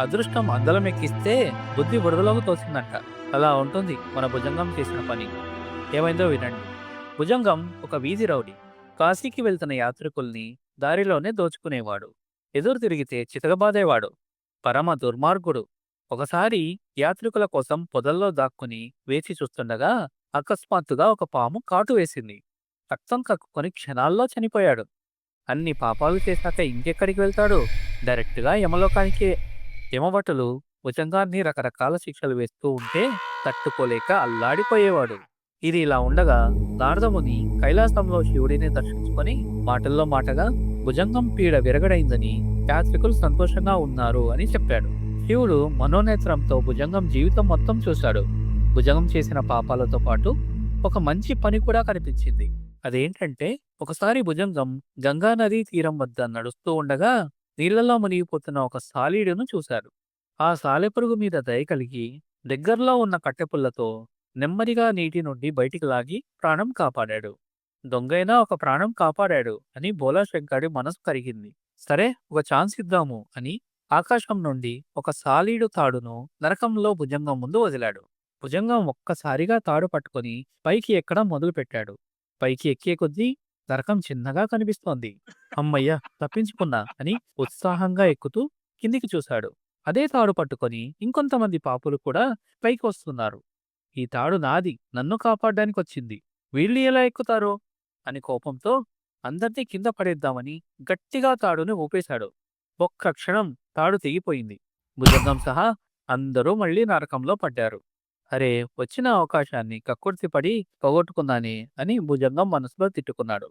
అదృష్టం అందలం ఎక్కిస్తే బుద్ధి బురదలోకి తోసిందంట అలా ఉంటుంది మన భుజంగం చేసిన పని. ఏమైందో వినండి. భుజంగం ఒక వీధి రౌడీ. కాశీకి వెళ్తున్న యాత్రికుల్ని దారిలోనే దోచుకునేవాడు. ఎదురు తిరిగితే చితకబాదేవాడు. పరమ దుర్మార్గుడు. ఒకసారి యాత్రికుల కోసం పొదల్లో దాక్కుని వేచి చూస్తుండగా అకస్మాత్తుగా ఒక పాము కాటు వేసింది. రక్తం కక్కుకొని క్షణాల్లో చనిపోయాడు. అన్ని పాపాలు చేశాక ఇంకెక్కడికి వెళ్తాడు? డైరెక్ట్గా యమలోకానికే. యమభటులు భుజంగాన్ని రకరకాల శిక్షలు వేస్తూ ఉంటే తట్టుకోలేక అల్లాడిపోయేవాడు. ఇది ఇలా ఉండగా నారదముని కైలాసంలో శివుడిని దర్శించుకొని మాటల్లో మాటగా భుజంగం పీడ విరగడైందని యాత్రికులు సంతోషంగా ఉన్నారు అని చెప్పాడు. శివుడు మనోనేత్రంతో భుజంగం జీవితం మొత్తం చూశాడు. భుజంగం చేసిన పాపాలతో పాటు ఒక మంచి పని కూడా కనిపించింది. అదేంటంటే ఒకసారి భుజంగం గంగా నదీ తీరం వద్ద నడుస్తూ ఉండగా నీళ్ళలో మునిగిపోతున్న ఒక సాలీడును చూశాడు ఆ సాలెపురుగు మీద దయ కలిగి దగ్గరలో ఉన్న కట్టెపుల్లతో నెమ్మదిగా నీటి నుండి బయటికి లాగి ప్రాణం కాపాడాడు. దొంగైనా ఒక ప్రాణం కాపాడాడు అని బోలా శంకరుడి మనసు కరిగింది. సరే ఒక ఛాన్స్ ఇద్దాము అని ఆకాశం నుండి ఒక సాలీడు తాడును నరకంలో భుజంగం ముందు వదిలాడు. భుజంగం ఒక్కసారిగా తాడు పట్టుకొని పైకి ఎక్కడం మొదలుపెట్టాడు. పైకి ఎక్కే కొద్దీ నరకం చిన్నగా కనిపిస్తోంది. అమ్మయ్య! తప్పించుకున్నా అని ఉత్సాహంగా ఎక్కుతూ కిందికి చూశాడు. అదే తాడు పట్టుకొని ఇంకొంతమంది పాపులు కూడా పైకి వస్తున్నారు ఈ తాడు నాది నన్ను కాపాడడానికి వచ్చింది వీళ్ళు ఎలా ఎక్కుతారో? అని కోపంతో అందర్నీ కింద పడేద్దామని గట్టిగా తాడుని ఊపేశాడు. ఒక్క క్షణం తాడు తెగిపోయింది. భుజంగం సహా అందరూ మళ్ళీ నరకంలో పడ్డారు. అరే! వచ్చిన అవకాశాన్ని కక్కుర్తిపడి పడి పోగొట్టుకున్నానే అని భుజంగం మనసులో తిట్టుకున్నాడు.